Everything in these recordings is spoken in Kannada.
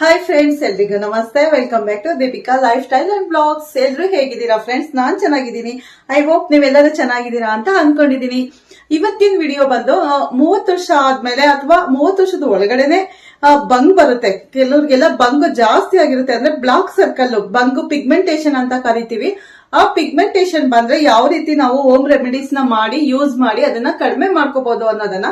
ಹಾಯ್ ಫ್ರೆಂಡ್ಸ್ ಎಲ್ರಿಗೂ ನಮಸ್ತೆ. Welcome back to Deepika lifestyle and blogs ಎಲ್ರು ಹೇಗಿದ್ದೀರಾ ಫ್ರೆಂಡ್ಸ್ ನಾನ್ ಚೆನ್ನಾಗಿದ್ದೀನಿ. ಐ ಹೋಪ್ ನೀವೆಲ್ಲರೂ ಚೆನ್ನಾಗಿದ್ದೀರಾ ಅಂತ ಅನ್ಕೊಂಡಿದೀನಿ ಇವತ್ತಿನ ವಿಡಿಯೋ ಬಂದು ಮೂವತ್ತು ವರ್ಷ ಆದ್ಮೇಲೆ ಅಥವಾ ಮೂವತ್ತು ವರ್ಷದ ಒಳಗಡೆನೆ ಬಂಗ್ ಬರುತ್ತೆ. ಕೆಲವ್ರಿಗೆಲ್ಲ ಬಂಗ್ ಜಾಸ್ತಿ ಆಗಿರುತ್ತೆ. ಅಂದ್ರೆ ಬ್ಲಾಕ್ ಸರ್ಕಲ್ ಬಂಗ್ ಪಿಗ್ಮೆಂಟೇಶನ್ ಅಂತ ಕರಿತೀವಿ. ಆ ಪಿಗ್ಮೆಂಟೇಶನ್ ಬಂದ್ರೆ ಯಾವ ರೀತಿ ನಾವು ಹೋಮ್ ರೆಮಿಡೀಸ್ನ ಮಾಡಿ ಯೂಸ್ ಮಾಡಿ, ಅದನ್ನ ಕಡಿಮೆ ಮಾಡ್ಕೋಬಹುದು ಅನ್ನೋದನ್ನ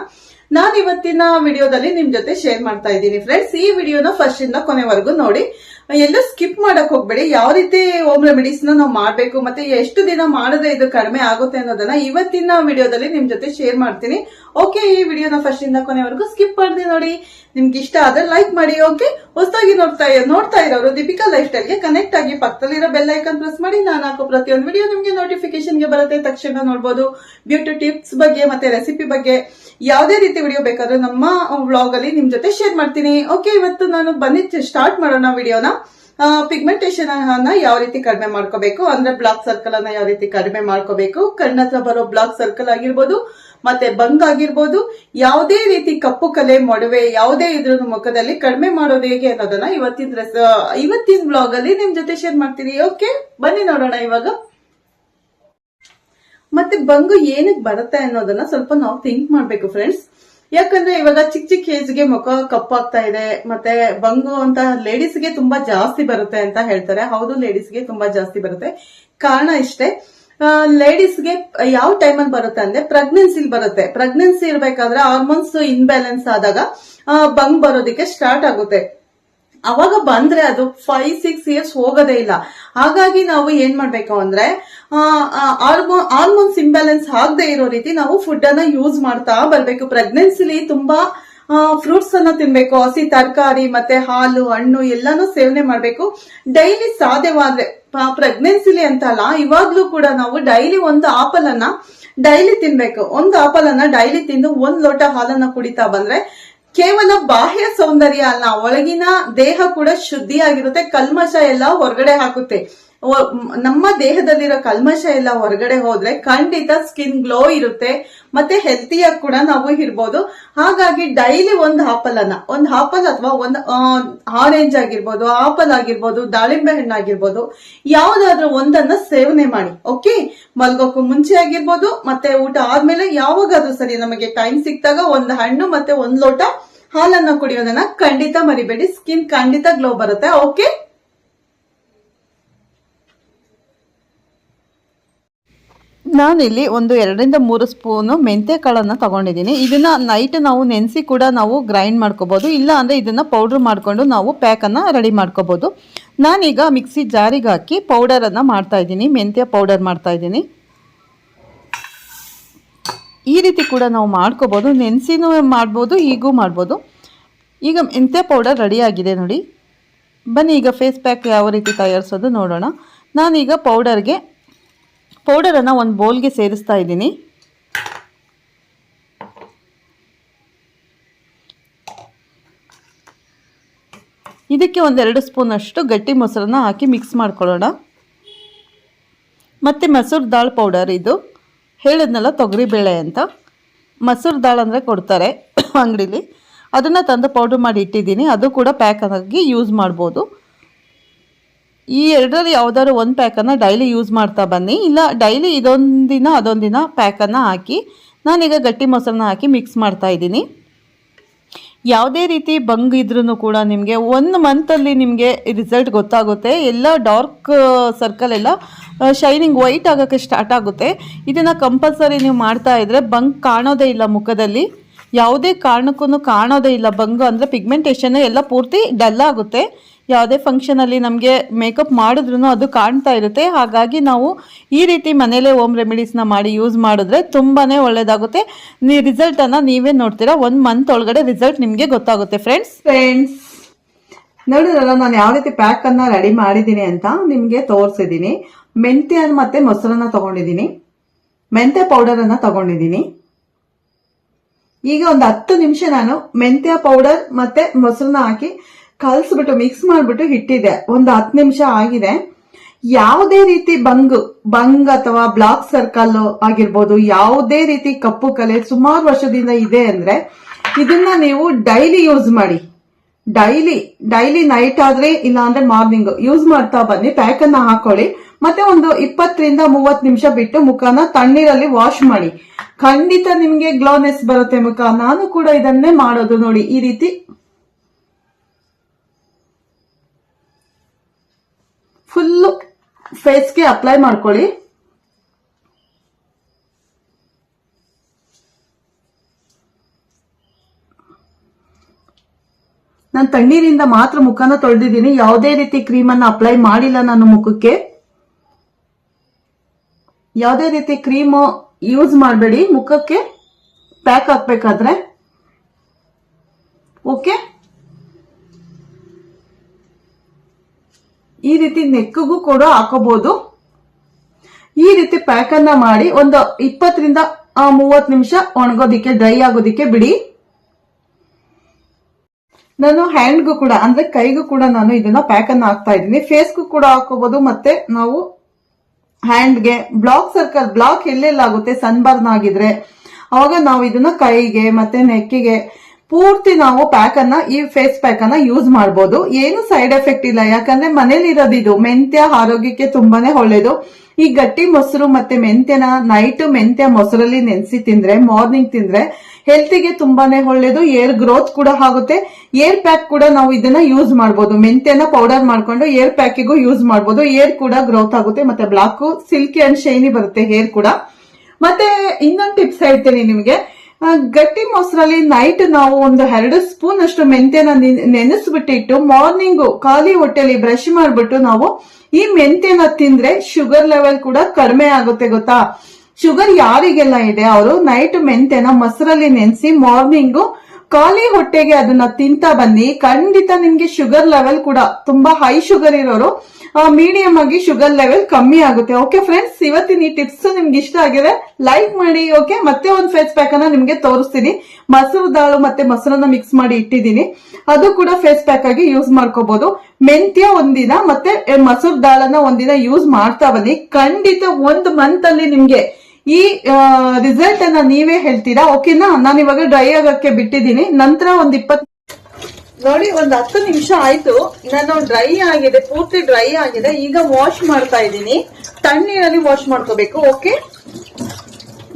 ನಾನು ಇವತ್ತಿನ ವಿಡಿಯೋದಲ್ಲಿ ನಿಮ್ ಜೊತೆ ಶೇರ್ ಮಾಡ್ತಾ ಇದ್ದೀನಿ ಫ್ರೆಂಡ್ಸ್ ಈ ವಿಡಿಯೋನ ಫಸ್ಟ್ ಇಂದ ಕೊನೆವರೆಗೂ ನೋಡಿ. ಎಲ್ಲೂ ಸ್ಕಿಪ್ ಮಾಡಕ್ ಹೋಗ್ಬೇಡಿ. ಯಾವ ರೀತಿ ಹೋಮ್ ರೆಮಿಡೀಸ್ನ ನಾವು ಮಾಡ್ಬೇಕು, ಮತ್ತೆ ಎಷ್ಟು ದಿನ ಮಾಡಿದ್ರೆ ಇದು ಕಡಿಮೆ ಆಗುತ್ತೆ ಅನ್ನೋದನ್ನ ಇವತ್ತಿನ ವಿಡಿಯೋದಲ್ಲಿ ನಿಮ್ ಜೊತೆ ಶೇರ್ ಮಾಡ್ತೀನಿ. ಓಕೆ ಈ ವಿಡಿಯೋನ ಫಸ್ಟ್ ಇಂದ ಕೊನೆವರೆಗೂ ಸ್ಕಿಪ್ ಮಾಡಿದೆ ನೋಡಿ. ನಿಮ್ಗೆ ಇಷ್ಟ ಆದ್ರೆ ಲೈಕ್ ಮಾಡಿ ಓಕೆ ಹೊಸದಾಗಿ ನೋಡ್ತಾ ನೋಡ್ತಾ ಇರೋರು ದೀಪಿಕಾ ಲೈಫ್ ಸ್ಟೈಲ್ಗೆ ಕನೆಕ್ಟ್ ಆಗಿ ಪಕ್ಕದಲ್ಲಿರೋ ಬೆಲ್ ಐಕನ್ ಪ್ರೆಸ್ ಮಾಡಿ. ನಾನು ಹಾಕೋ ಪ್ರತಿಯೊಂದು ವಿಡಿಯೋ ನಿಮ್ಗೆ ನೋಟಿಫಿಕೇಶನ್ಗೆ ಬರುತ್ತೆ. ತಕ್ಷಣ ನೋಡ್ಬೋದು ಬ್ಯೂಟಿ ಟಿಪ್ಸ್ ಬಗ್ಗೆ ಮತ್ತೆ ರೆಸಿಪಿ ಬಗ್ಗೆ. ಯಾವುದೇ ರೀತಿ ವಿಡಿಯೋ ಬೇಕಾದ್ರೂ ನಮ್ಮ ವ್ಲಾಗ್ ಅಲ್ಲಿ ನಿಮ್ ಜೊತೆ ಶೇರ್ ಮಾಡ್ತೀನಿ. ಓಕೆ ಇವತ್ತು ನಾನು ಬಂದಿ ಸ್ಟಾರ್ಟ್ ಮಾಡೋಣ ವಿಡಿಯೋನ. ಪಿಗ್ಮೆಂಟೇಶನ್ ಅನ್ನ ಯಾವ ರೀತಿ ಕಡಿಮೆ ಮಾಡ್ಕೋಬೇಕು? ಅಂದ್ರೆ ಬ್ಲಾಕ್ ಸರ್ಕಲ್ ಅನ್ನ ಯಾವ ರೀತಿ ಕಡಿಮೆ ಮಾಡ್ಕೋಬೇಕು? ಕಣ್ಣತ್ರ ಬರೋ ಬ್ಲಾಕ್ ಸರ್ಕಲ್ ಆಗಿರ್ಬೋದು, ಮತ್ತೆ ಬಂಗ್ ಆಗಿರ್ಬೋದು, ಯಾವುದೇ ರೀತಿ ಕಪ್ಪು ಕಲೆ ಮೊಡವೆ, ಯಾವುದೇ ಇದ್ರ ಮುಖದಲ್ಲಿ ಕಡಿಮೆ ಮಾಡೋದು ಹೇಗೆ ಅನ್ನೋದನ್ನ ಇವತ್ತಿನ ಇವತ್ತಿನ ಬ್ಲಾಗ್ ಅಲ್ಲಿ ನಿಮ್ ಜೊತೆ ಶೇರ್ ಮಾಡ್ತೀನಿ. ಓಕೆ ಬನ್ನಿ ನೋಡೋಣ ಇವಾಗ. ಮತ್ತೆ ಬಂಗು ಏನಕ್ಕೆ ಬರುತ್ತೆ ಅನ್ನೋದನ್ನ ಸ್ವಲ್ಪ ನಾವು ಥಿಂಕ್ ಮಾಡ್ಬೇಕು ಫ್ರೆಂಡ್ಸ್ ಯಾಕಂದ್ರೆ ಇವಾಗ ಚಿಕ್ಕ ಚಿಕ್ಕ ಏಜ್ಗೆ ಮುಖ ಕಪ್ಪಾಗ್ತಾ ಇದೆ, ಮತ್ತೆ ಬಂಗು ಅಂತ ಲೇಡೀಸ್ಗೆ ತುಂಬಾ ಜಾಸ್ತಿ ಬರುತ್ತೆ ಅಂತ ಹೇಳ್ತಾರೆ. ಹೌದು, ಲೇಡೀಸ್ಗೆ ತುಂಬಾ ಜಾಸ್ತಿ ಬರುತ್ತೆ. ಕಾರಣ ಇಷ್ಟೇ ಲೇಡೀಸ್ಗೆ ಯಾವ ಟೈಮಲ್ಲಿ ಬರುತ್ತೆ ಅಂದ್ರೆ ಪ್ರೆಗ್ನೆನ್ಸಿಲ್ ಬರುತ್ತೆ. ಪ್ರೆಗ್ನೆನ್ಸಿ ಇರ್ಬೇಕಾದ್ರೆ ಹಾರ್ಮೋನ್ಸ್ ಇನ್ಬ್ಯಾಲೆನ್ಸ್ ಆದಾಗ ಬಂಗ್ ಬರೋದಕ್ಕೆ ಸ್ಟಾರ್ಟ್ ಆಗುತ್ತೆ. ಅವಾಗ ಬಂದ್ರೆ ಅದು ಫೈವ್ ಸಿಕ್ಸ್ ಇಯರ್ಸ್ ಹೋಗೋದೇ ಇಲ್ಲ. ಹಾಗಾಗಿ ನಾವು ಏನ್ ಮಾಡ್ಬೇಕು ಅಂದ್ರೆ ಹಾರ್ಮೋನ್ಸ್ ಇಂಬ್ಯಾಲೆನ್ಸ್ ಆಗದೆ ಇರೋ ರೀತಿ ನಾವು ಫುಡ್ ಅನ್ನ ಯೂಸ್ ಮಾಡ್ತಾ ಬರ್ಬೇಕು. ಪ್ರೆಗ್ನೆನ್ಸಿಲಿ ತುಂಬಾ ಫ್ರೂಟ್ಸ್ ಅನ್ನ ತಿನ್ಬೇಕು. ಹಸಿ ತರಕಾರಿ ಮತ್ತೆ ಹಾಲು, ಹಣ್ಣು ಎಲ್ಲಾನು ಸೇವನೆ ಮಾಡ್ಬೇಕು. ಡೈಲಿ ಸಾಧ್ಯವಾದ್ರೆ ಪ್ರೆಗ್ನೆನ್ಸಿಲಿ ಅಂತ ಅಲ್ಲ ಇವಾಗ್ಲೂ ಕೂಡ ನಾವು ಡೈಲಿ ಒಂದು ಆಪಲ್ ಅನ್ನ ಡೈಲಿ ತಿನ್ಬೇಕು. ಒಂದು ಆಪಲ್ ಅನ್ನ ಡೈಲಿ ತಿಂದು ಒಂದ್ ಲೋಟ ಹಾಲನ್ನ ಕುಡಿತಾ ಬಂದ್ರೆ ಕೇವಲ ಬಾಹ್ಯ ಸೌಂದರ್ಯ ಅಲ್ಲ ಒಳಗಿನ ದೇಹ ಕೂಡ ಶುದ್ಧಿಯಾಗಿರುತ್ತೆ ಕಲ್ಮಶ ಎಲ್ಲ ಹೊರಗಡೆ ಹಾಕುತ್ತೆ. ನಮ್ಮ ದೇಹದಲ್ಲಿರೋ ಕಲ್ಮಶ ಎಲ್ಲ ಹೊರಗಡೆ ಹೋದ್ರೆ ಖಂಡಿತ ಸ್ಕಿನ್ ಗ್ಲೋ ಇರುತ್ತೆ, ಮತ್ತೆ ಹೆಲ್ತಿಯಾಗಿ ಕೂಡ ನಾವು ಇರ್ಬೋದು. ಹಾಗಾಗಿ ಡೈಲಿ ಒಂದು ಆಪಲ್ ಅನ್ನ ಒಂದು ಆಪಲ್ ಅಥವಾ ಒಂದು ಆರೆಂಜ್ ಆಗಿರ್ಬೋದು ಆಪಲ್ ಆಗಿರ್ಬೋದು, ದಾಳಿಂಬೆ ಹಣ್ಣು ಆಗಿರ್ಬೋದು, ಯಾವ್ದಾದ್ರೂ ಒಂದನ್ನ ಸೇವನೆ ಮಾಡಿ ಓಕೆ ಮಲ್ಗೋಕ್ಕೂ ಮುಂಚೆ ಆಗಿರ್ಬೋದು, ಮತ್ತೆ ಊಟ ಆದ್ಮೇಲೆ ಯಾವಾಗಾದ್ರೂ ಸರಿ ನಮಗೆ ಟೈಮ್ ಸಿಕ್ತಾಗ ಒಂದು ಹಣ್ಣು ಮತ್ತೆ ಒಂದ್ ಲೋಟ ಹಾಲನ್ನ ಕುಡಿಯೋದನ್ನ ಖಂಡಿತ ಮರಿಬೇಡಿ ಸ್ಕಿನ್ ಖಂಡಿತ ಗ್ಲೋ ಬರುತ್ತೆ ಓಕೆ ನಾನಿಲ್ಲಿ ಒಂದು ಎರಡರಿಂದ ಮೂರು ಸ್ಪೂನು ಮೆಂತ್ಯ ಕಾಳನ್ನು ತಗೊಂಡಿದ್ದೀನಿ. ಇದನ್ನು ನೈಟ್ ನಾವು ನೆನೆಸಿ ಕೂಡ ನಾವು ಗ್ರೈಂಡ್ ಮಾಡ್ಕೋಬೋದು. ಇಲ್ಲ ಅಂದರೆ ಇದನ್ನು ಪೌಡ್ರ್ ಮಾಡಿಕೊಂಡು ನಾವು ಪ್ಯಾಕನ್ನು ರೆಡಿ ಮಾಡ್ಕೋಬೋದು. ನಾನೀಗ ಮಿಕ್ಸಿ ಜಾರಿಗೆ ಹಾಕಿ ಪೌಡರನ್ನು ಮಾಡ್ತಾ ಇದ್ದೀನಿ. ಮೆಂತ್ಯ ಪೌಡರ್ ಮಾಡ್ತಾ ಇದ್ದೀನಿ. ಈ ರೀತಿ ಕೂಡ ನಾವು ಮಾಡ್ಕೋಬೋದು. ನೆನೆಸಿನೂ ಮಾಡ್ಬೋದು ಈಗೂ ಮಾಡ್ಬೋದು. ಈಗ ಮೆಂತ್ಯ ಪೌಡರ್ ರೆಡಿ ಆಗಿದೆ ನೋಡಿ. ಬನ್ನಿ, ಈಗ ಫೇಸ್ ಪ್ಯಾಕ್ ಯಾವ ರೀತಿ ತಯಾರಿಸೋದು ನೋಡೋಣ. ನಾನೀಗ ಪೌಡರ್ಗೆ ಪೌಡರನ್ನು ಒಂದು ಬೌಲ್ಗೆ ಸೇರಿಸ್ತಾ ಇದ್ದೀನಿ. ಇದಕ್ಕೆ ಒಂದೆರಡು ಸ್ಪೂನಷ್ಟು ಗಟ್ಟಿ ಮೊಸರನ್ನು ಹಾಕಿ ಮಿಕ್ಸ್ ಮಾಡ್ಕೊಳ್ಳೋಣ. ಮತ್ತು ಮಸೂರ್ ದಾಲ್ ಪೌಡರ್ ಇದು. ಹೇಳಿದ್ನಲ್ಲ ತೊಗರಿಬೇಳೆ ಅಂತ. ಮಸೂರ್ ದಾಲ್ ಅಂದರೆ ಕೊಡ್ತಾರೆ ಅಂಗಡೀಲಿ. ಅದನ್ನು ತಂದು ಪೌಡ್ರ್ ಮಾಡಿ ಇಟ್ಟಿದ್ದೀನಿ. ಅದು ಕೂಡ ಪ್ಯಾಕ್ ಆಗಿ ಯೂಸ್ ಮಾಡ್ಬೋದು. ಈ ಎರಡರಲ್ಲಿ ಯಾವುದಾದ್ರು ಒಂದು ಪ್ಯಾಕನ್ನು ಡೈಲಿ ಯೂಸ್ ಮಾಡ್ತಾ ಬನ್ನಿ. ಇಲ್ಲ ಡೈಲಿ ಇದೊಂದಿನ ದಿನ, ಅದೊಂದು ದಿನ ಪ್ಯಾಕನ್ನು ಹಾಕಿ, ನಾನೀಗ ಗಟ್ಟಿ ಮೊಸರನ್ನ ಹಾಕಿ ಮಿಕ್ಸ್ ಮಾಡ್ತಾ ಇದ್ದೀನಿ. ಯಾವುದೇ ರೀತಿ ಬಂಗ್ ಇದ್ರೂ ಕೂಡ ನಿಮಗೆ ಒಂದು ಮಂತಲ್ಲಿ ನಿಮಗೆ ರಿಸಲ್ಟ್ ಗೊತ್ತಾಗುತ್ತೆ. ಎಲ್ಲ ಡಾರ್ಕ್ ಸರ್ಕಲ್ ಎಲ್ಲ ಶೈನಿಂಗ್ ವೈಟ್ ಆಗೋಕ್ಕೆ ಸ್ಟಾರ್ಟ್ ಆಗುತ್ತೆ. ಇದನ್ನು ಕಂಪಲ್ಸರಿ ನೀವು ಮಾಡ್ತಾ ಇದ್ರೆ ಬಂಗ್ ಕಾಣೋದೇ ಇಲ್ಲ ಮುಖದಲ್ಲಿ. ಯಾವುದೇ ಕಾರಣಕ್ಕೂ ಕಾಣೋದೇ ಇಲ್ಲ ಬಂಗು ಅಂದರೆ ಪಿಗ್ಮೆಂಟೇಷನ್ ಎಲ್ಲ ಪೂರ್ತಿ ಡಲ್ ಆಗುತ್ತೆ. ಯಾವುದೇ ಫಂಕ್ಷನಲ್ಲಿ ನಮಗೆ ಮೇಕಪ್ ಮಾಡಿದ್ರೂ ಅದು ಕಾಣ್ತಾ ಇರುತ್ತೆ. ಹಾಗಾಗಿ ನಾವು ಈ ರೀತಿ ಮನೇಲೇ ಹೋಮ್ ರೆಮಿಡೀಸ್ನ ಮಾಡಿ ಯೂಸ್ ಮಾಡಿದ್ರೆ ತುಂಬಾ ಒಳ್ಳೇದಾಗುತ್ತೆ. ನೀ ರಿಸಲ್ಟನ್ನು ನೀವೇ ನೋಡ್ತೀರಾ. ಒಂದು ಮಂತ್ ಒಳಗಡೆ ರಿಸಲ್ಟ್ ನಿಮಗೆ ಗೊತ್ತಾಗುತ್ತೆ ಫ್ರೆಂಡ್ಸ್ ಫ್ರೆಂಡ್ಸ್ ನೋಡಿದ್ರಲ್ಲ ನಾನು ಯಾವ ರೀತಿ ಪ್ಯಾಕ್ ಅನ್ನ ರೆಡಿ ಮಾಡಿದ್ದೀನಿ ಅಂತ ನಿಮ್ಗೆ ತೋರಿಸಿದ್ದೀನಿ. ಮೆಂತ್ಯ ಮತ್ತೆ ಮೊಸರನ್ನ ತಗೊಂಡಿದ್ದೀನಿ. ಮೆಂತ್ಯ ಪೌಡರ್ ಅನ್ನ ತಗೊಂಡಿದ್ದೀನಿ. ಈಗ ಒಂದು ಹತ್ತು ನಿಮಿಷ ನಾನು ಮೆಂತ್ಯ ಪೌಡರ್ ಮತ್ತೆ ಮೊಸರನ್ನ ಹಾಕಿ ಕಲ್ಸ್ಬಿಟ್ಟು ಮಿಕ್ಸ್ ಮಾಡಿಬಿಟ್ಟು ಹಿಟ್ಟಿದೆ. ಒಂದು ಹತ್ತು ನಿಮಿಷ ಆಗಿದೆ. ಯಾವುದೇ ರೀತಿ ಬಂಗ್ ಬಂಗ್ ಅಥವಾ ಬ್ಲಾಕ್ ಸರ್ಕಲ್ ಆಗಿರ್ಬೋದು, ಯಾವುದೇ ರೀತಿ ಕಪ್ಪು ಕಲೆ ಸುಮಾರು ವರ್ಷದಿಂದ ಇದೆ ಅಂದ್ರೆ ಇದನ್ನ ನೀವು ಡೈಲಿ ಯೂಸ್ ಮಾಡಿ. ಡೈಲಿ ಡೈಲಿ ನೈಟ್ ಆದ್ರೆ ಇಲ್ಲ ಅಂದ್ರೆ ಮಾರ್ನಿಂಗ್ ಯೂಸ್ ಮಾಡ್ತಾ ಬನ್ನಿ ಪ್ಯಾಕ್ ಅನ್ನ ಹಾಕೊಳ್ಳಿ. ಮತ್ತೆ ಒಂದು ಇಪ್ಪತ್ತರಿಂದ ಮೂವತ್ ನಿಮಿಷ ಬಿಟ್ಟು ಮುಖನ ತಣ್ಣೀರಲ್ಲಿ ವಾಶ್ ಮಾಡಿ. ಖಂಡಿತ ನಿಮ್ಗೆ ಗ್ಲೋನೆಸ್ ಬರುತ್ತೆ ಮುಖ. ನಾನು ಕೂಡ ಇದನ್ನೇ ಮಾಡೋದು ನೋಡಿ. ಈ ರೀತಿ ಫುಲ್ಲು ಫೇಸ್ಗೆ ಅಪ್ಲೈ ಮಾಡ್ಕೊಳ್ಳಿ. ನಾನು ತಣ್ಣೀರಿಂದ ಮಾತ್ರ ಮುಖನ ತೊಳೆದಿದ್ದೀನಿ. ಯಾವುದೇ ರೀತಿ ಕ್ರೀಮ್ ಅನ್ನು ಅಪ್ಲೈ ಮಾಡಿಲ್ಲ ನಾನು ಮುಖಕ್ಕೆ. ಯಾವುದೇ ರೀತಿ ಕ್ರೀಮ್ ಯೂಸ್ ಮಾಡಬೇಡಿ. ಮುಖಕ್ಕೆ ಪ್ಯಾಕ್ ಹಾಕ್ಬೇಕಾದ್ರೆ. ಓಕೆ ಈ ರೀತಿ ನೆಕ್ಗೂ ಕೂಡ ಹಾಕೋಬಹುದು ಈ ರೀತಿ ಪ್ಯಾಕ್ ಅನ್ನ ಮಾಡಿ ಒಂದು ಇಪ್ಪತ್ತರಿಂದ ಮೂವತ್ತು ನಿಮಿಷ ಒಣಗೋದಿಕ್ಕೆ ಡ್ರೈ ಆಗೋದಿಕ್ಕೆ ಬಿಡಿ. ನಾನು ಹ್ಯಾಂಡ್ಗೂ ಕೂಡ, ಅಂದ್ರೆ ಕೈಗೂ ಕೂಡ ನಾನು ಇದನ್ನ ಪ್ಯಾಕ್ ಅನ್ನ ಹಾಕ್ತಾ ಇದ್ದೀನಿ. ಫೇಸ್ಗೂ ಕೂಡ ಹಾಕೋಬಹುದು ಮತ್ತೆ ನಾವು ಹ್ಯಾಂಡ್ಗೆ ಬ್ಲಾಕ್ ಸರ್ಕಲ್ ಬ್ಲಾಕ್ ಎಲ್ಲೆಲ್ಲಾಗುತ್ತೆ ಸನ್ಬರ್ನ್ ಆಗಿದ್ರೆ, ಅವಾಗ ನಾವು ಇದನ್ನ ಕೈಗೆ ಮತ್ತೆ ನೆಕ್ಕಿಗೆ ಪೂರ್ತಿ ನಾವು ಪ್ಯಾಕ್ ಅನ್ನ ಈ ಫೇಸ್ ಪ್ಯಾಕ್ ಅನ್ನ ಯೂಸ್ ಮಾಡಬಹುದು ಏನು ಸೈಡ್ ಎಫೆಕ್ಟ್ ಇಲ್ಲ, ಯಾಕಂದ್ರೆ ಮನೇಲಿ ಇದು. ಮೆಂತ್ಯ ಆರೋಗ್ಯಕ್ಕೆ ತುಂಬಾನೇ ಒಳ್ಳೇದು. ಈ ಗಟ್ಟಿ ಮೊಸರು ಮತ್ತೆ ಮೆಂತ್ಯನ ನೈಟ್ ಮೆಂತ್ಯ ಮೊಸರಲ್ಲಿ ನೆನೆಸಿ ತಿಂದ್ರೆ ಮಾರ್ನಿಂಗ್ ತಿಂದ್ರೆ ಹೆಲ್ತಿಗೆ ತುಂಬಾನೇ ಒಳ್ಳೇದು. ಏರ್ ಗ್ರೋತ್ ಕೂಡ ಆಗುತ್ತೆ. ಏರ್ ಪ್ಯಾಕ್ ಕೂಡ ನಾವು ಇದನ್ನ ಯೂಸ್ ಮಾಡಬಹುದು ಮೆಂತ್ಯನ ಪೌಡರ್ ಮಾಡ್ಕೊಂಡು ಏರ್ ಪ್ಯಾಕಿಗೂ ಯೂಸ್ ಮಾಡಬಹುದು ಏರ್ ಕೂಡ ಗ್ರೋತ್ ಆಗುತ್ತೆ. ಮತ್ತೆ ಬ್ಲಾಕ್ ಸಿಲ್ಕಿ ಅಂಡ್ ಶೈನಿ ಬರುತ್ತೆ ಹೇರ್ ಕೂಡ. ಮತ್ತೆ ಇನ್ನೊಂದು ಟಿಪ್ಸ್ ಹೇಳ್ತೀನಿ ನಿಮಗೆ. ಗಟ್ಟಿ ಮೊಸರಲ್ಲಿ ನೈಟ್ ನಾವು ಒಂದು ಎರಡು ಸ್ಪೂನ್ ಅಷ್ಟು ಮೆಂತ್ಯನ ನೆನ್- ನೆನೆಸ್ಬಿಟ್ಟಿಟ್ಟು ಮಾರ್ನಿಂಗ್ ಖಾಲಿ ಹೊಟ್ಟೆಲಿ ಬ್ರಷ್ ಮಾಡ್ಬಿಟ್ಟು ನಾವು ಈ ಮೆಂತ್ಯನ ತಿಂದ್ರೆ ಶುಗರ್ ಲೆವೆಲ್ ಕೂಡ ಕಡಿಮೆ ಆಗುತ್ತೆ ಗೊತ್ತಾ? ಶುಗರ್ ಯಾರಿಗೆಲ್ಲ ಇದೆ? ಅವರು ನೈಟ್ ಮೆಂತ್ಯನ ಮೊಸರಲ್ಲಿ ನೆನೆಸಿ ಮಾರ್ನಿಂಗು ಖಾಲಿ ಹೊಟ್ಟೆಗೆ ಅದನ್ನ ತಿಂತಾ ಬನ್ನಿ. ಖಂಡಿತ ನಿಮ್ಗೆ ಶುಗರ್ ಲೆವೆಲ್ ಕೂಡ ತುಂಬಾ ಹೈ ಶುಗರ್ ಇರೋರು ಮೀಡಿಯಂ ಆಗಿ ಶುಗರ್ ಲೆವೆಲ್ ಕಮ್ಮಿ ಆಗುತ್ತೆ. ಓಕೆ ಫ್ರೆಂಡ್ಸ್ ಇವತ್ತಿನ ಈ ಟಿಪ್ಸ್ ನಿಮ್ಗೆ ಇಷ್ಟ ಆಗಿದೆ ಲೈಕ್ ಮಾಡಿ ಓಕೆ ಮತ್ತೆ ಒಂದು ಫೇಸ್ ಪ್ಯಾಕ್ ಅನ್ನ ನಿಮ್ಗೆ ತೋರಿಸ್ತೀನಿ. ಮೊಸರು ದಾಳು ಮತ್ತೆ ಮೊಸರನ್ನ ಮಿಕ್ಸ್ ಮಾಡಿ ಇಟ್ಟಿದ್ದೀನಿ. ಅದು ಕೂಡ ಫೇಸ್ ಪ್ಯಾಕ್ ಆಗಿ ಯೂಸ್ ಮಾಡ್ಕೋಬಹುದು ಮೆಂತ್ಯ ಒಂದಿನ ಮತ್ತೆ ಮೊಸರು ದಾಳನ್ನ ಒಂದಿನ ಯೂಸ್ ಮಾಡ್ತಾ ಬನ್ನಿ. ಖಂಡಿತ ಒಂದು ಮಂತ್ ಅಲ್ಲಿ ನಿಮ್ಗೆ ಈ ರಿಸಲ್ಟ್ ಅನ್ನ ನೀವೇ ಹೇಳ್ತೀರಾ? ಓಕೆನಾ ನಾನು ಇವಾಗ ಡ್ರೈ ಆಗಕ್ಕೆ ಬಿಟ್ಟಿದ್ದೀನಿ. ನಂತರ ಒಂದ್ ಇಪ್ಪತ್ ನೋಡಿ, ಒಂದ್ ಹತ್ತು ನಿಮಿಷ ಆಯ್ತು. ನಾನು ಡ್ರೈ ಆಗಿದೆ, ಪೂರ್ತಿ ಡ್ರೈ ಆಗಿದೆ. ಈಗ ವಾಶ್ ಮಾಡ್ತಾ ಇದ್ದೀನಿ. ತಣ್ಣೀರಲ್ಲಿ ವಾಶ್ ಮಾಡ್ಕೋಬೇಕು ಓಕೆ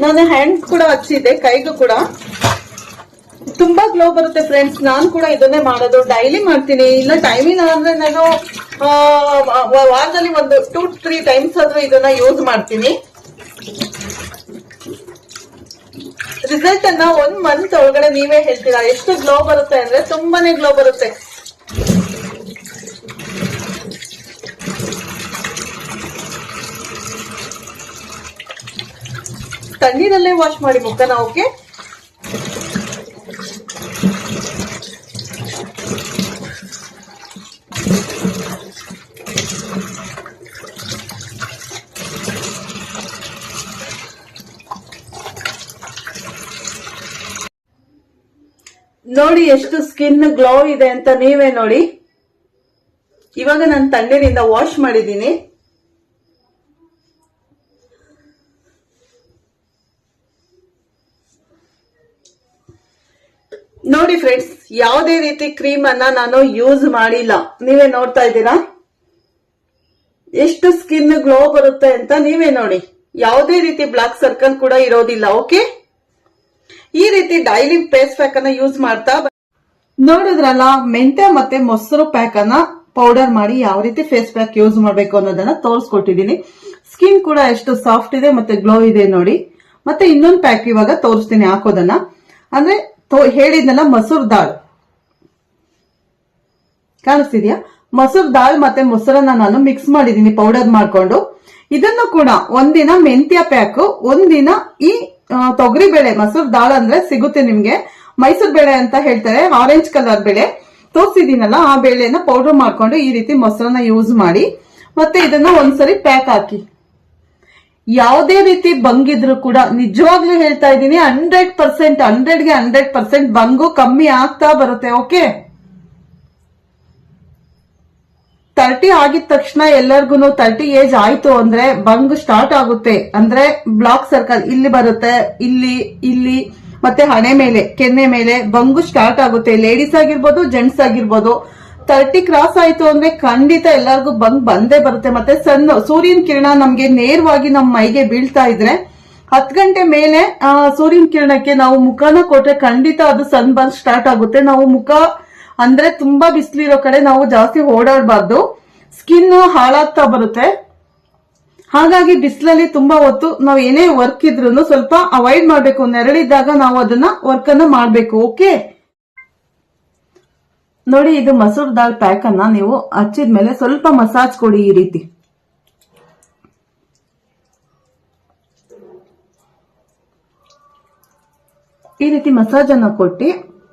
ನಾನು ಹ್ಯಾಂಡ್ ಕೂಡ ಹಚ್ಚಿದೆ ಕೈಗೂ ಕೂಡ. ತುಂಬಾ ಗ್ಲೋ ಬರುತ್ತೆ ಫ್ರೆಂಡ್ಸ್ ನಾನು ಕೂಡ ಇದನ್ನೇ ಮಾಡೋದು. ಡೈಲಿ ಮಾಡ್ತೀನಿ. ಇಲ್ಲ ಟೈಮಿಂಗ್ ಅಂದ್ರೆ ನಾನು ವಾರದಲ್ಲಿ ಒಂದು ಟೂ ತ್ರೀ ಟೈಮ್ಸ್ ಆದ್ರೂ ಇದನ್ನ ಯೂಸ್ ಮಾಡ್ತೀನಿ. ರಿಸಲ್ಟ್ ಅನ್ನ ಒಂದ್ ಮಂತ್ ಒಳಗಡೆ ನೀವೇ ಹೇಳ್ತೀರಾ? ಎಷ್ಟು ಗ್ಲೋ ಬರುತ್ತೆ ಅಂದ್ರೆ ತುಂಬಾನೇ ಗ್ಲೋ ಬರುತ್ತೆ. ತಣ್ಣೀರಲ್ಲೇ ವಾಶ್ ಮಾಡಿ ಮುಖನ ಓಕೆ ನೋಡಿ ಎಷ್ಟು ಸ್ಕಿನ್ ಗ್ಲೋ ಇದೆ ಅಂತ ನೀವೇ ನೋಡಿ. ಇವಾಗ ನಾನು ತಣ್ಣೀರಿಂದ ವಾಶ್ ಮಾಡಿದ್ದೀನಿ. ನೋಡಿ ಫ್ರೆಂಡ್ಸ್, ಯಾವುದೇ ರೀತಿ ಕ್ರೀಮ್ ಅನ್ನ ನಾನು ಯೂಸ್ ಮಾಡಿಲ್ಲ. ನೀವೇ ನೋಡ್ತಾ ಇದ್ದೀರಾ? ಎಷ್ಟು ಸ್ಕಿನ್ ಗ್ಲೋ ಬರುತ್ತೆ ಅಂತ ನೀವೇ ನೋಡಿ. ಯಾವುದೇ ರೀತಿ ಬ್ಲಾಕ್ ಸರ್ಕಲ್ ಕೂಡ ಇರೋದಿಲ್ಲ, ಓಕೆ? ಈ ರೀತಿ ಡೈಲಿ ಫೇಸ್ ಪ್ಯಾಕ್ ಅನ್ನ ಯೂಸ್ ಮಾಡ್ತಾ ನೋಡಿದ್ರಲ್ಲ, ಮೆಂತ್ಯ ಮತ್ತೆ ಮೊಸರು ಪ್ಯಾಕ್ ಅನ್ನ ಪೌಡರ್ ಮಾಡಿ ಯಾವ ರೀತಿ ಫೇಸ್ ಪ್ಯಾಕ್ ಯೂಸ್ ಮಾಡಬೇಕು ಅನ್ನೋದನ್ನ ತೋರಿಸ್ಕೊಟ್ಟಿದ್ದೀನಿ ಸ್ಕಿನ್ ಕೂಡ ಎಷ್ಟು ಸಾಫ್ಟ್ ಇದೆ ಮತ್ತೆ ಗ್ಲೋ ಇದೆ ನೋಡಿ. ಮತ್ತೆ ಇನ್ನೊಂದು ಪ್ಯಾಕ್ ಇವಾಗ ತೋರಿಸ್ತೀನಿ ಹಾಕೋದನ್ನ. ಅಂದ್ರೆ ಹೇಳಿದ್ನಲ್ಲ ಮಸೂರ್ ದಾಲ್ ಕಾಣಿಸ್ತಿದ್ಯಾ? ಮಸೂರ್ ದಾಲ್ ಮತ್ತೆ ಮೊಸರನ್ನ ನಾನು ಮಿಕ್ಸ್ ಮಾಡಿದೀನಿ ಪೌಡರ್ ಮಾಡ್ಕೊಂಡು. ಇದನ್ನು ಕೂಡ ಒಂದಿನ ಮೆಂತ್ಯ ಪ್ಯಾಕ್ ಒಂದಿನ ಈ ತೊಗರಿ ಬೇಳೆ ಮಸೂರ್ ದಾಲ್ ಅಂದ್ರೆ ಸಿಗುತ್ತೆ ನಿಮ್ಗೆ. ಮೈಸೂರ್ ಬೇಳೆ ಅಂತ ಹೇಳ್ತಾರೆ ಆರೆಂಜ್ ಕಲರ್ ಬೇಳೆ. ತೋರಿಸಿದೀನಲ್ಲ ಆ ಬೇಳೆನ ಪೌಡರ್ ಮಾಡ್ಕೊಂಡು ಈ ರೀತಿ ಮೊಸರನ್ನ ಯೂಸ್ ಮಾಡಿ, ಮತ್ತೆ ಇದನ್ನ ಒಂದ್ಸರಿ ಪ್ಯಾಕ್ ಹಾಕಿ. ಯಾವುದೇ ರೀತಿ ಬಂಗಿದ್ರು ಕೂಡ, ನಿಜವಾಗ್ಲೂ ಹೇಳ್ತಾ ಇದ್ದೀನಿ ಹಂಡ್ರೆಡ್ ಪರ್ಸೆಂಟ್ ಹಂಡ್ರೆಡ್ಗೆ ಹಂಡ್ರೆಡ್ ಪರ್ಸೆಂಟ್ ಬಂಗು ಕಮ್ಮಿ ಆಗ್ತಾ ಬರುತ್ತೆ ಓಕೆ ತರ್ಟಿ ಆಗಿದ ತಕ್ಷಣ ಎಲ್ಲರಿಗೂ ತರ್ಟಿ ಏಜ್ ಆಯ್ತು ಅಂದ್ರೆ ಬಂಗ್ ಸ್ಟಾರ್ಟ್ ಆಗುತ್ತೆ. ಅಂದ್ರೆ ಬ್ಲಾಕ್ ಸರ್ಕಲ್ ಇಲ್ಲಿ ಬರುತ್ತೆ, ಇಲ್ಲಿ ಇಲ್ಲಿ. ಮತ್ತೆ ಹಣೆ ಮೇಲೆ, ಕೆನ್ನೆ ಮೇಲೆ ಬಂಗು ಸ್ಟಾರ್ಟ್ ಆಗುತ್ತೆ. ಲೇಡೀಸ್ ಆಗಿರ್ಬೋದು ಜೆಂಟ್ಸ್ ಆಗಿರ್ಬೋದು. ತರ್ಟಿ ಕ್ರಾಸ್ ಆಯ್ತು ಅಂದ್ರೆ ಖಂಡಿತ ಎಲ್ಲರಿಗೂ ಬಂಗ್ ಬಂದೇ ಬರುತ್ತೆ. ಮತ್ತೆ ಸಣ್ಣ ಸೂರ್ಯನ ಕಿರಣ ನಮ್ಗೆ ನೇರವಾಗಿ ನಮ್ಮ ಮೈಗೆ ಬೀಳ್ತಾ ಇದ್ರೆ ಹತ್ತು ಗಂಟೆ ಮೇಲೆ ಸೂರ್ಯನ ಕಿರಣಕ್ಕೆ ನಾವು ಮುಖನ ಕೊಟ್ರೆ ಖಂಡಿತ ಅದು ಸನ್ ಬರ್ನ್ ಸ್ಟಾರ್ಟ್ ಆಗುತ್ತೆ. ನಾವು ಮುಖ ಅಂದ್ರೆ ತುಂಬಾ ಬಿಸಿಲಿರೋ ಕಡೆ ನಾವು ಜಾಸ್ತಿ ಓಡಾಡಬಾರ್ದು. ಸ್ಕಿನ್ ಹಾಳಾಗ್ತಾ ಬರುತ್ತೆ. ಹಾಗಾಗಿ ಬಿಸಿಲಲ್ಲಿ ತುಂಬಾ ಹೊತ್ತು ನಾವು ಏನೇ ವರ್ಕ್ ಇದ್ರು ಸ್ವಲ್ಪ ಅವಾಯ್ಡ್ ಮಾಡಬೇಕು. ನೆರಳಿದ್ದಾಗ ನಾವು ಅದನ್ನ ವರ್ಕ್ ಅನ್ನ ಮಾಡಬೇಕು ಓಕೆ ನೋಡಿ, ಇದು ಮಸೂರ್ ದಾಲ್ ಪ್ಯಾಕ್ ಅನ್ನ ನೀವು ಹಚ್ಚಿದ್ಮೇಲೆ ಸ್ವಲ್ಪ ಮಸಾಜ್ ಕೊಡಿ ಈ ರೀತಿ. ಈ ರೀತಿ ಮಸಾಜ್ ಅನ್ನ ಕೊಟ್ಟು,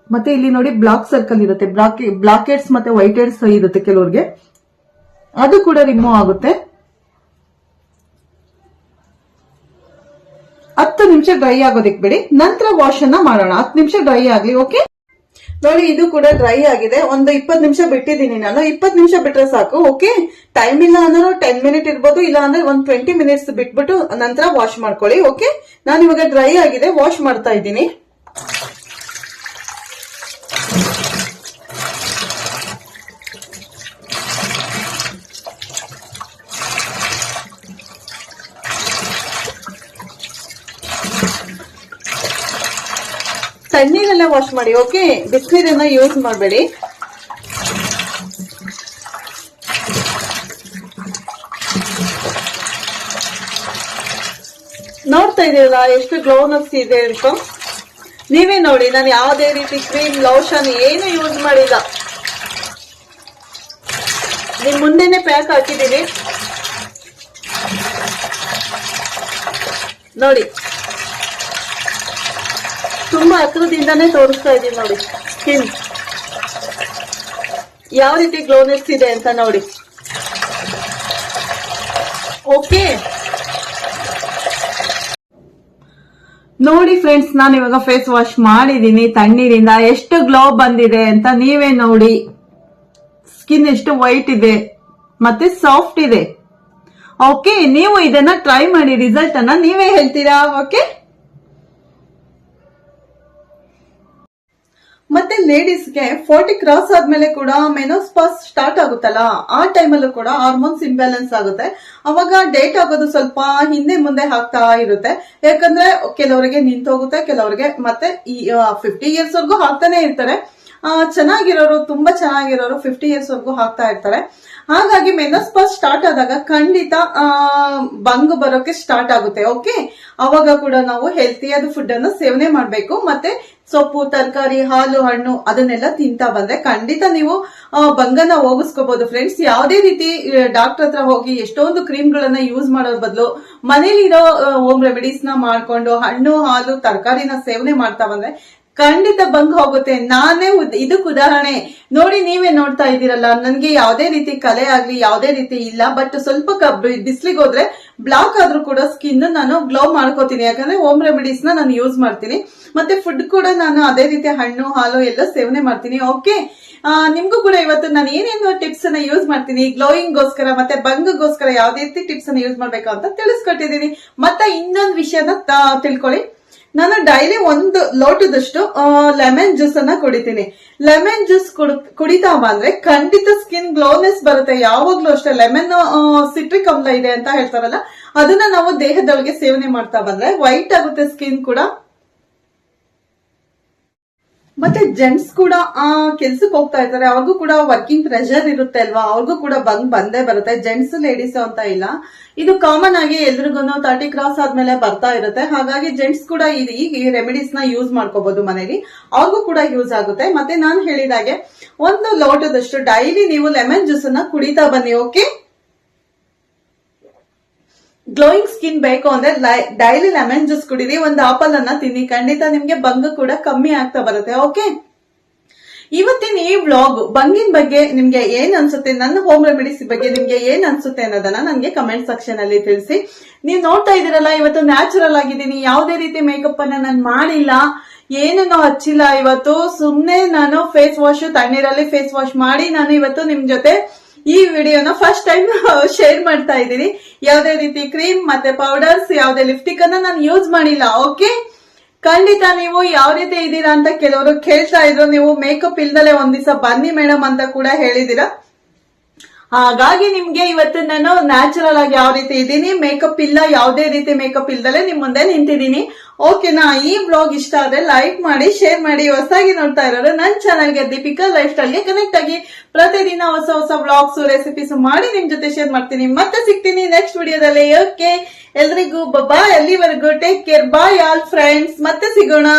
ಮತ್ತೆ ಇಲ್ಲಿ ನೋಡಿ ಬ್ಲಾಕ್ ಸರ್ಕಲ್ ಇರುತ್ತೆ. ಬ್ಲಾಕ್ ಬ್ಲಾಕೆಟ್ಸ್ ಮತ್ತೆ ವೈಟ್ ಹೆಡ್ಸ್ ಇರುತ್ತೆ ಕೆಲವ್ರಿಗೆ. ಅದು ಕೂಡ ರಿಮೂವ್ ಆಗುತ್ತೆ. ಹತ್ತು ನಿಮಿಷ ಡ್ರೈ ಆಗೋದಿಕ್ ಬಿಡಿ. ನಂತರ ವಾಶ್ ಅನ್ನ ಮಾಡೋಣ. ಹತ್ತು ನಿಮಿಷ ಡ್ರೈ ಆಗ್ಲಿ ಓಕೆ ನೋಡಿ, ಇದು ಕೂಡ ಡ್ರೈ ಆಗಿದೆ. ಒಂದು ಇಪ್ಪತ್ತು ನಿಮಿಷ ಬಿಟ್ಟಿದ್ದೀನಿ ನಾನು. ಇಪ್ಪತ್ತು ನಿಮಿಷ ಬಿಟ್ರೆ ಸಾಕು ಓಕೆ ಟೈಮ್ ಇಲ್ಲ ಅಂದ್ರೆ ಟೆನ್ ಮಿನಿಟ್ ಇರ್ಬೋದು, ಇಲ್ಲ ಅಂದ್ರೆ ಒಂದು ಟ್ವೆಂಟಿ ಮಿನಿಟ್ಸ್ ಬಿಟ್ಬಿಟ್ಟು ನಂತರ ವಾಶ್ ಮಾಡ್ಕೊಳ್ಳಿ ಓಕೆ ನಾನು ಇವಾಗ ಡ್ರೈ ಆಗಿದೆ ವಾಶ್ ಮಾಡ್ತಾ ಇದ್ದೀನಿ ತಣ್ಣೀರಲ್ಲೇ ವಾಶ್ ಮಾಡಿ, ಓಕೆ? ಬಿಸಿನೀರನ್ನ ಯೂಸ್ ಮಾಡಬೇಡಿ. ನೋಡ್ತಾ ಇದೀರಲ್ಲ, ಎಷ್ಟು ಗ್ಲೋನೆಸ್ ಇದೆ ಅಂತ. ನೀವೇ ನೋಡಿ, ನಾನು ಯಾವುದೇ ರೀತಿ ಕ್ರೀಮ್ ಲೋಷನ್ ಏನು ಯೂಸ್ ಮಾಡಿಲ್ಲ. ನಿಮ್ ಮುಂದೆನೆ ಪ್ಯಾಕ್ ಹಾಕಿದ್ದೀನಿ. ನೋಡಿ. ತುಂಬಾ ಹತ್ರದಿಂದಾನೇ ತೋರಿಸ್ತಾ ಇದೀನಿ ನೋಡಿ ಸ್ಕಿನ್ ಯಾವ ರೀತಿ ಗ್ಲೋನೆಸ್ ಇದೆ ಅಂತ ನೋಡಿ. ಓಕೆ ನೋಡಿ ಫ್ರೆಂಡ್ಸ್ ನಾನು ಇವಾಗ ಫೇಸ್ ವಾಶ್ ಮಾಡಿದೀನಿ, ತಣ್ಣೀರಿಂದ ಎಷ್ಟು ಗ್ಲೋ ಬಂದಿದೆ ಅಂತ ನೀವೇ ನೋಡಿ. ಸ್ಕಿನ್ ಎಷ್ಟು ವೈಟ್ ಇದೆ, ಮತ್ತೆ ಸಾಫ್ಟ್ ಇದೆ. ಓಕೆ ನೀವು ಇದನ್ನ ಟ್ರೈ ಮಾಡಿ ರಿಸಲ್ಟ್ ಅನ್ನ ನೀವೇ ಹೇಳ್ತೀರಾ? ಓಕೆ ಮತ್ತೆ ಲೇಡೀಸ್ಗೆ ಫೋರ್ಟಿ ಕ್ರಾಸ್ ಆದ್ಮೇಲೆ ಕೂಡ ಮೆನೋಸ್ಪಾಸ್ ಸ್ಟಾರ್ಟ್ ಆಗುತ್ತಲ್ಲ, ಆ ಟೈಮಲ್ಲೂ ಕೂಡ ಹಾರ್ಮೋನ್ಸ್ ಇಂಬ್ಯಾಲೆನ್ಸ್ ಆಗುತ್ತೆ. ಅವಾಗ ಡೇಟ್ ಆಗೋದು ಸ್ವಲ್ಪ ಹಿಂದೆ ಮುಂದೆ ಆಗ್ತಾ ಇರುತ್ತೆ. ಯಾಕಂದ್ರೆ ಕೆಲವರಿಗೆ ನಿಂತೋಗುತ್ತೆ ಕೆಲವರಿಗೆ ಮತ್ತೆ ಈ ಫಿಫ್ಟಿ ಇಯರ್ಸ್ ವರ್ಗೂ ಹಾಕ್ತಾನೆ ಇರ್ತಾರೆ. ಚೆನ್ನಾಗಿರೋರು, ತುಂಬಾ ಚೆನ್ನಾಗಿರೋರು ಫಿಫ್ಟಿ ಇಯರ್ಸ್ ವರ್ಗೂ ಹಾಕ್ತಾ ಇರ್ತಾರೆ. ಹಾಗಾಗಿ ಮೆನೋಸ್ಪಾಸ್ ಸ್ಟಾರ್ಟ್ ಆದಾಗ ಖಂಡಿತ ಬಂಗ್ ಬರೋಕೆ ಸ್ಟಾರ್ಟ್ ಆಗುತ್ತೆ ಓಕೆ ಅವಾಗ ಕೂಡ ನಾವು ಹೆಲ್ತಿಯಾದ ಫುಡ್ ಅನ್ನು ಸೇವನೆ ಮಾಡಬೇಕು ಮತ್ತೆ ಸೊಪ್ಪು ತರಕಾರಿ ಹಾಲು ಹಣ್ಣು ಅದನ್ನೆಲ್ಲ ತಿಂತಾ ಬಂದ್ರೆ ಖಂಡಿತ ನೀವು ಆ, ಬಂಗನ ಹೋಗಿಸ್ಕೋಬಹುದು ಫ್ರೆಂಡ್ಸ್ ಯಾವುದೇ ರೀತಿ ಡಾಕ್ಟರ್ ಹತ್ರ ಹೋಗಿ ಎಷ್ಟೊಂದು ಕ್ರೀಮ್ಗಳನ್ನ ಯೂಸ್ ಮಾಡೋದ್ ಬದಲು ಮನೇಲಿರೋ ಹೋಮ್ ರೆಮಿಡೀಸ್ನ ಮಾಡ್ಕೊಂಡು ಹಣ್ಣು ಹಾಲು ತರಕಾರಿನ ಸೇವನೆ ಮಾಡ್ತಾ ಬಂದ್ರೆ ಖಂಡಿತ ಬಂಗ್ ಹೋಗುತ್ತೆ. ನಾನೇ ಉದ್- ಇದಕ್ ಉದಾಹರಣೆ. ನೋಡಿ ನೀವೇ ನೋಡ್ತಾ ಇದ್ದೀರಲ್ಲ, ನನ್ಗೆ ಯಾವ್ದೇ ರೀತಿ ಕಲೆ ಆಗ್ಲಿ, ಯಾವ್ದೇ ರೀತಿ ಇಲ್ಲ ಬಟ್ ಸ್ವಲ್ಪ ಬಿಸ್ಲಿಗೆ ಹೋದ್ರೆ ಬ್ಲಾಕ್ ಆದ್ರೂ ಕೂಡ ಸ್ಕಿನ್ ನಾನು ಗ್ಲೋ ಮಾಡ್ಕೋತೀನಿ. ಯಾಕಂದ್ರೆ ಹೋಮ್ ರೆಮಿಡೀಸ್ನ ನಾನು ಯೂಸ್ ಮಾಡ್ತೀನಿ. ಮತ್ತೆ ಫುಡ್ ಕೂಡ ನಾನು ಅದೇ ರೀತಿ ಹಣ್ಣು, ಹಾಲು ಎಲ್ಲ ಸೇವನೆ ಮಾಡ್ತೀನಿ. ಓಕೆ ನಿಮ್ಗೂ ಕೂಡ ಇವತ್ತು ನಾನು ಏನೇನು ಟಿಪ್ಸ್ ಅನ್ನ ಯೂಸ್ ಮಾಡ್ತೀನಿ. ಗ್ಲೋಯಿಂಗ್ ಗೋಸ್ಕರ ಮತ್ತೆ ಬಂಗ್ಗೋಸ್ಕರ ಯಾವ್ದೇ ರೀತಿ ಟಿಪ್ಸ್ ಅನ್ನ ಯೂಸ್ ಮಾಡ್ಬೇಕು ಅಂತ ತಿಳಿಸ್ಕೊಟ್ಟಿದ್ದೀನಿ. ಮತ್ತೆ ಇನ್ನೊಂದು ವಿಷಯನ ತಿಳ್ಕೊಳ್ಳಿ. ನಾನು ಡೈಲಿ ಒಂದು ಲೋಟದಷ್ಟು ಲೆಮನ್ ಜ್ಯೂಸ್ ಅನ್ನ ಕುಡಿತೀನಿ. ಲೆಮನ್ ಜ್ಯೂಸ್ ಕುಡಿತಾ ಬಂದ್ರೆ ಖಂಡಿತ ಸ್ಕಿನ್ ಗ್ಲೋನೆಸ್ ಬರುತ್ತೆ. ಯಾವಾಗ್ಲೂ ಅಷ್ಟೇ ಲೆಮನ್ ಸಿಟ್ರಿಕ್ ಅಮ್ಲ ಇದೆ ಅಂತ ಹೇಳ್ತಾರಲ್ಲ, ಅದನ್ನ ನಾವು ದೇಹದೊಳಗೆ ಸೇವನೆ ಮಾಡ್ತಾ ಬಂದ್ರೆ ವೈಟ್ ಆಗುತ್ತೆ ಸ್ಕಿನ್ ಕೂಡ. ಮತ್ತೆ ಜೆಂಟ್ಸ್ ಕೂಡ ಆ ಕೆಲ್ಸಕ್ಕೆ ಹೋಗ್ತಾ ಇರ್ತಾರೆ ಅವ್ರಿಗೂ ಕೂಡ ವರ್ಕಿಂಗ್ ಪ್ರೆಷರ್ ಇರುತ್ತೆ ಅಲ್ವಾ? ಅವ್ರಿಗೂ ಕೂಡ ಬಂಗ್ ಬಂದೇ ಬರುತ್ತೆ. ಜೆಂಟ್ಸ್ ಲೇಡೀಸ್ ಅಂತ ಇಲ್ಲ. ಇದು ಕಾಮನ್ ಆಗಿ ಎಲ್ರಿಗೂ ತರ್ಟಿ ಕ್ರಾಸ್ ಆದ್ಮೇಲೆ ಬರ್ತಾ ಇರುತ್ತೆ. ಹಾಗಾಗಿ ಜೆಂಟ್ಸ್ ಕೂಡ ಈ ರೆಮಿಡೀಸ್ನ ಯೂಸ್ ಮಾಡ್ಕೋಬಹುದು ಮನೇಲಿ. ಅವ್ರಿಗೂ ಕೂಡ ಯೂಸ್ ಆಗುತ್ತೆ. ಮತ್ತೆ ನಾನು ಹೇಳಿದಾಗೆ ಒಂದು ಲೋಟದಷ್ಟು ಡೈಲಿ ನೀವು ಲೆಮನ್ ಜ್ಯೂಸ್ ಅನ್ನ ಕುಡಿತಾ ಬನ್ನಿ ಓಕೆ ಗ್ಲೋಯಿಂಗ್ ಸ್ಕಿನ್ ಬೇಕು ಅಂದ್ರೆ ಡೈಲಿ ಲೆಮನ್ ಜ್ಯೂಸ್ ಕುಡೀರಿ, ಒಂದು ಆಪಲ್ ಅನ್ನ ತಿನ್ನಿ. ಖಂಡಿತ ನಿಮ್ಗೆ ಬಂಗ ಕೂಡ ಕಮ್ಮಿ ಆಗ್ತಾ ಬರುತ್ತೆ ಓಕೆ ಇವತ್ತಿನ ಈ ವ್ಲಾಗ್ ಬಂಗಿನ ಬಗ್ಗೆ ನಿಮ್ಗೆ ಏನ್ ಅನ್ಸುತ್ತೆ, ನನ್ನ ಹೋಮ್ ರೆಮಿಡೀಸ್ ಬಗ್ಗೆ ನಿಮ್ಗೆ ಏನ್ ಅನ್ಸುತ್ತೆ ಅನ್ನೋದನ್ನ ನನಗೆ ಕಮೆಂಟ್ ಸೆಕ್ಷನ್ ಅಲ್ಲಿ ತಿಳಿಸಿ. ನೀವು ನೋಡ್ತಾ ಇದೀರಲ್ಲ ಇವತ್ತು ನ್ಯಾಚುರಲ್ ಆಗಿದ್ದೀನಿ, ಯಾವುದೇ ರೀತಿ ಮೇಕಪ್ ಅನ್ನ ನಾನು ಮಾಡಿಲ್ಲ, ಏನನ್ನು ಹಚ್ಚಿಲ್ಲ ಇವತ್ತು. ಸುಮ್ನೆ ನಾನು ಫೇಸ್ ವಾಶ್ ತಣ್ಣೀರಲ್ಲಿ ಫೇಸ್ ವಾಶ್ ಮಾಡಿ ನಾನು ಇವತ್ತು ನಿಮ್ ಜೊತೆ ಈ ವಿಡಿಯೋನ ಫಸ್ಟ್ ಟೈಮ್ ಶೇರ್ ಮಾಡ್ತಾ ಇದ್ದೀನಿ. ಯಾವುದೇ ರೀತಿ ಕ್ರೀಮ್ ಮತ್ತೆ ಪೌಡರ್ಸ್ ಯಾವುದೇ ಲಿಪ್ಸ್ಟಿಕ್ ಅನ್ನ ನಾನು ಯೂಸ್ ಮಾಡಿಲ್ಲ ಓಕೆ ಖಂಡಿತ ನೀವು ಯಾವ ರೀತಿ ಇದ್ದೀರಾ ಅಂತ ಕೆಲವರು ಕೇಳ್ತಾ ಇದ್ರು. ನೀವು ಮೇಕಪ್ ಇಲ್ದಲೆ ಒಂದ್ ದಿವಸ ಬನ್ನಿ ಮೇಡಮ್ ಅಂತ ಕೂಡ ಹೇಳಿದೀರಾ ಹಾಗಾಗಿ ನಿಮ್ಗೆ ಇವತ್ತು ನಾನು ನ್ಯಾಚುರಲ್ ಆಗಿ ಯಾವ ರೀತಿ ಇದ್ದೀನಿ ಮೇಕಪ್ ಇಲ್ಲ, ಯಾವುದೇ ರೀತಿ ಮೇಕಪ್ ಇಲ್ದಲೆ ನಿಮ್ ಮುಂದೆ ನಿಂತಿದ್ದೀನಿ. ಓಕೆನಾ ಈ ಬ್ಲಾಗ್ ಇಷ್ಟ ಆದ್ರೆ ಲೈಕ್ ಮಾಡಿ ಶೇರ್ ಮಾಡಿ, ಹೊಸದಾಗಿ ನೋಡ್ತಾ ಇರೋರು ನನ್ನ ಚಾನಲ್ಗೆ ದೀಪಿಕಾ ಲೈಫ್ ಸ್ಟೈಲ್ಗೆ ಕನೆಕ್ಟ್ ಆಗಿ ಪ್ರತಿದಿನ ಹೊಸ ಹೊಸ ಬ್ಲಾಗ್ಸ್ ರೆಸಿಪೀಸ್ ಮಾಡಿ ನಿಮ್ ಜೊತೆ ಶೇರ್ ಮಾಡ್ತೀನಿ. ಮತ್ತೆ ಸಿಗ್ತೀನಿ ನೆಕ್ಸ್ಟ್ ವಿಡಿಯೋದಲ್ಲಿ ಓಕೆ ಎಲ್ರಿಗೂ ಬಾಯ್ ಎಲ್ಲಿವರೆಗೂ take care bye all friends ಮತ್ತೆ ಸಿಗೋಣ.